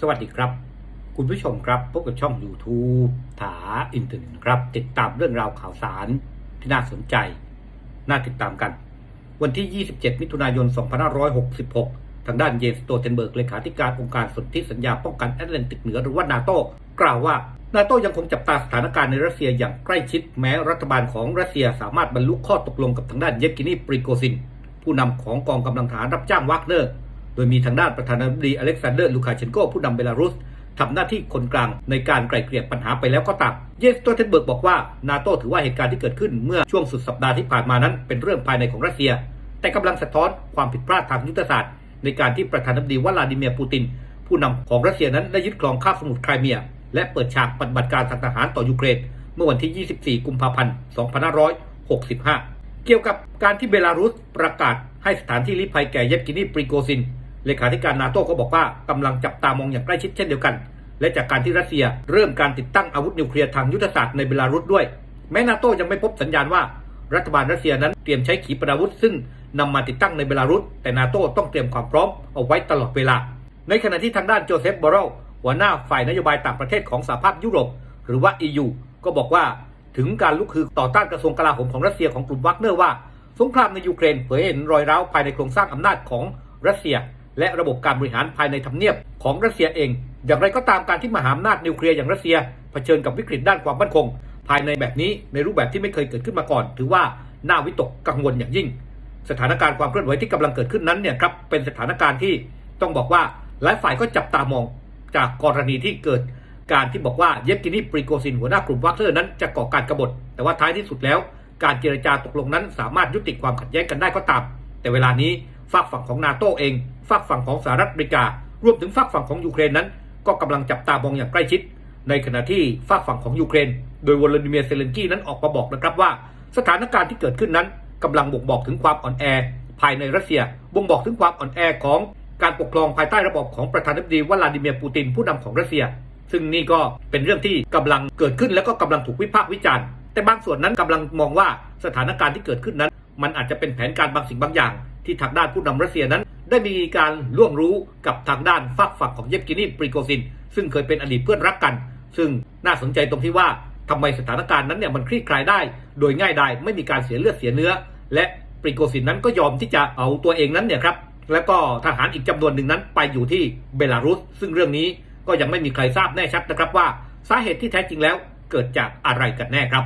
สวัสดีครับ คุณผู้ชมครับพบกับช่อง YouTube ถาอินเทอร์เน็ตครับ ติดตามเรื่องราวข่าวสารที่น่าสนใจ น่าติดตามกัน วันที่ 27 มิถุนายน 2566 ทางด้านเยนสโตเทนเบิร์กเลขาธิการองค์การสนธิสัญญาป้องกันแอตแลนติกเหนือหรือว่านาโตกล่าวว่านาโตยังคงจับตาสถานการณ์ในรัสเซียอย่างใกล้ชิดแม้รัฐบาลของรัสเซียสามารถบรรลุข้อตกลงกับทางด้านเยฟกินีปริโกซิน ผู้นำของกองกำลังทหารรับจ้างวากเนอร์ โดยมีทางด้านประธานาธิบดีอเล็กซานเดอร์ลูคาเชนโกผู้นำเบลารุสทำหน้าที่คนกลางในการไกล่เกลี่ยปัญหาไปแล้วก็ตาม เยนสโตเทนเบิร์กบอกว่านาโตถือว่าเหตุการณ์ที่เกิดขึ้นเมื่อช่วงสุดสัปดาห์ที่ผ่านมานั้น เป็นเรื่องภายในของรัสเซีย แต่กำลังสะท้อนความผิดพลาดทางยุทธศาสตร์ ในการที่ประธานาธิบดีวลาดิเมียร์ปูติน ผู้นำของรัสเซียนั้นได้ยึดครองคาบสมุทรไครเมีย และเปิดฉากปฏิบัติการทางทหารต่อยูเครนเมื่อวันที่ 24 กุมภาพันธ์ 2565 เกี่ยวกับการที่เบลารุสประกาศให้สถานที่ลี้ภัยแก่เยฟกินีปริโกซิน เลขาธิการนาโต้ก็บอกว่ากำลังจับตามองอย่างใกล้ชิดเช่นเดียวกัน และจากการที่รัสเซียเริ่มการติดตั้งอาวุธนิวเคลียร์ทางยุทธศาสตร์ในเบลารุสด้วย แม้นาโต้ยังไม่พบสัญญาณว่ารัฐบาลรัสเซียนั้นเตรียมใช้ขีปนาวุธซึ่งนำมาติดตั้งในเบลารุส แต่นาโต้ต้องเตรียมความพร้อมเอาไว้ตลอดเวลา ในขณะที่ทางด้านโจเซฟบอรเรลหัวหน้าฝ่ายนโยบายต่างประเทศของสหภาพยุโรป หรือว่า EU ก็บอกว่าถึงการลุกฮือต่อต้านกระทรวงกลาโหมของรัสเซียของกลุ่มวักเนอร์ว่าสงครามในยูเครนเผยเห็นรอยร้าวภายในโครงสร้างอำนาจของรัสเซีย และระบบการบริหารภายในทำเนียบของรัสเซียเอง อย่างไรก็ตามการที่มหาอำนาจนิวเคลียร์อย่างรัสเซียเผชิญกับวิกฤตด้านความมั่นคง ภายในแบบนี้ในรูปแบบที่ไม่เคยเกิดขึ้นมาก่อน ถือว่าน่าวิตกกังวลอย่างยิ่ง สถานการณ์ความเคลื่อนไหวที่กำลังเกิดขึ้นนั้นเนี่ยครับเป็นสถานการณ์ที่ต้องบอกว่าหลายฝ่ายก็จับตามองจากกรณีที่เกิดการที่บอกว่าเยฟกินีปริโกซินหัวหน้ากลุ่มวัคเตอร์นั้นจะก่อการกบฏ แต่ว่าท้ายที่สุดแล้ว การเจรจาตกลงนั้นสามารถยุติความขัดแย้งกันได้ก็ตาม แต่เวลานี้ ฝากฝั่งของนาโตเองฝากฝั่งของสหรัฐอเมริการวมถึงฝากฝั่งของยูเครนนั้น ก็กำลังจับตามองอย่างใกล้ชิด ในขณะที่ฝากฝั่งของยูเครน โดยวลาดิเมียร์เซเลนกี้นั้นออกมาบอกนะครับว่า สถานการณ์ที่เกิดขึ้นนั้นกำลังบ่งบอกถึงความอ่อนแอ ภายในรัสเซียบ่งบอกถึงความอ่อนแอของการปกครองภายใต้ระบบของประธานาธิบดีวลาดิเมียร์ปูตินผู้นำของรัสเซีย ซึ่งนี่ก็เป็นเรื่องที่กำลังเกิดขึ้นแล้วก็กำลังถูกวิพากษ์วิจารณ์แต่บางส่วนนั้นกำลังมองว่าสถานการณ์ที่เกิดขึ้นนั้น มันอาจจะเป็นแผนการบางสิ่งบางอย่าง ที่ทางด้านผู้นำรัสเซียนั้น ได้มีการล่วงรู้กับทางด้านฝักฝั่งของเยฟกินีปริโกซิน ซึ่งเคยเป็นอดีตเพื่อนรักกัน ซึ่งน่าสนใจตรงที่ว่าทำไมสถานการณ์นั้นเนี่ยมันคลี่คลายได้ โดยง่ายไดายไม่มีการเสียเลือดเสียเนื้อ และปริโกซินนั้นก็ยอมที่จะเอาตัวเองนั้นเนี่ยครับแล้วก็ทหารอีกจำนวนหนึ่งนั้นไปอยู่ที่เบลารุส ซึ่งเรื่องนี้ก็ยังไม่มีใครทราบแน่ชัดนะครับว่า สาเหตุที่แท้จริงแล้วเกิดจากอะไรกันแน่ครับ